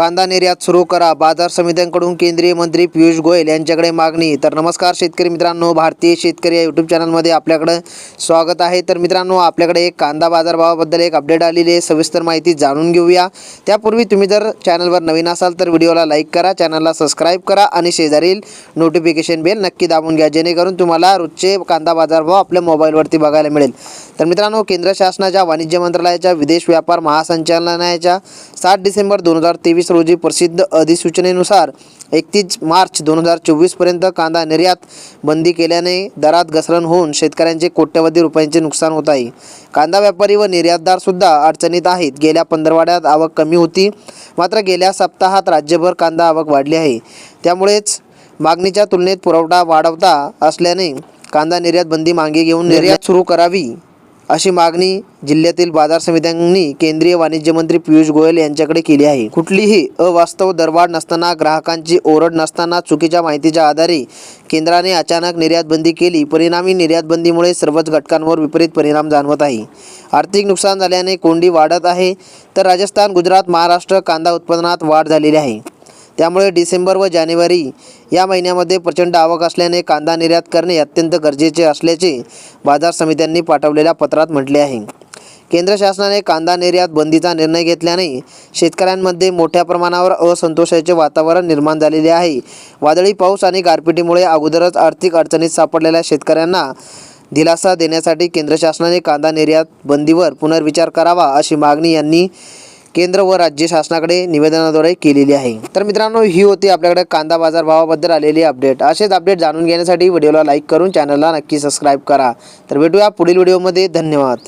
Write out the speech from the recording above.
कांदा निर्यात सुरू करा. बाजार समित्यांकडून केंद्रीय मंत्री पियुष गोयल यांच्याकडे मागणी. तर नमस्कार शेतकरी मित्रांनो भारतीय शेतकरी या यूट्यूब चॅनलमध्ये आपल्याकडे स्वागत आहे. तर मित्रांनो आपल्याकडे एक कांदा बाजारभावाबद्दल एक अपडेट आलेली आहे. सविस्तर माहिती जाणून घेऊया. त्यापूर्वी तुम्ही जर चॅनलवर नवीन असाल तर व्हिडिओला लाईक करा चॅनलला सबस्क्राईब करा आणि शेजारील नोटिफिकेशन बेल नक्की दाबून घ्या जेणेकरून तुम्हाला रोजचे कांदा बाजारभाव आपल्या मोबाईलवरती बघायला मिळेल. तर मित्रांनो केंद्र शासनाच्या वाणिज्य मंत्रालयाच्या विदेश व्यापार महासंचालनालयाच्या सात डिसेंबर दोन हजार तेवीस रोजी प्रसिद्ध अधिसूचनेनुसार एकतीस मार्च दोन हजार चोवीसपर्यंत कांदा निर्यात बंदी केल्याने दरात घसरण होऊन शेतकऱ्यांचे कोट्यवधी रुपयांचे नुकसान होत आहे. कांदा व्यापारी व निर्यातदारसुद्धा अडचणीत आहेत. गेल्या पंधरवाड्यात आवक कमी होती. मात्र गेल्या सप्ताहात राज्यभर कांदा आवक वाढली आहे. त्यामुळेच मागणीच्या तुलनेत पुरवठा वाढवता असल्याने कांदा निर्यात बंदी मागे घेऊन निर्यात सुरू करावी. अशी मागणी जिल्ह्यातील बाजार समित्यांनी केंद्रीय वाणिज्य मंत्री पियुष गोयल यांच्याकडे केली आहे. कुठलीही अवास्तव दरवाढ नसताना ग्राहकांची ओरड नसताना चुकीच्या माहितीच्या आधारे केंद्राने अचानक निर्यात बंदी केली. परिणामी निर्यात बंदीमुळे सर्वच घटकांवर विपरीत परिणाम जाणवत आहे. आर्थिक नुकसान झाल्याने कोंडी वाढत आहे. तर राजस्थान गुजरात महाराष्ट्र कांदा उत्पादनात वाढ झालेली आहे. त्यामुळे डिसेंबर व जानेवारी या महिन्यामध्ये प्रचंड आवक असल्याने कांदा निर्यात करणे अत्यंत गरजेचे असल्याचे बाजार समित्यांनी पाठवलेल्या पत्रात म्हटले आहे. केंद्र शासनाने कांदा निर्यात बंदीचा निर्णय घेतल्याने शेतकऱ्यांमध्ये मोठ्या प्रमाणावर असंतोषाचे वातावरण निर्माण झालेले आहे. वादळी पाऊस आणि गारपिटीमुळे अगोदरच आर्थिक अडचणीत सापडलेल्या शेतकऱ्यांना दिलासा देण्यासाठी केंद्र शासनाने कांदा निर्यात बंदीवर पुनर्विचार करावा अशी मागणी यांनी केंद्र व राज्य शासनाकडे निवेदनाद्वारे केलेली आहे. तर मित्रांनो ही होती आपल्याकडे कांदा बाजार भावाबद्दल आलेली अपडेट असेच अपडेट जाणून घेण्यासाठी व्हिडिओला लाईक करून चॅनलला नक्की सबस्क्राईब करा. तर भेटूया पुढील व्हिडिओमध्ये धन्यवाद.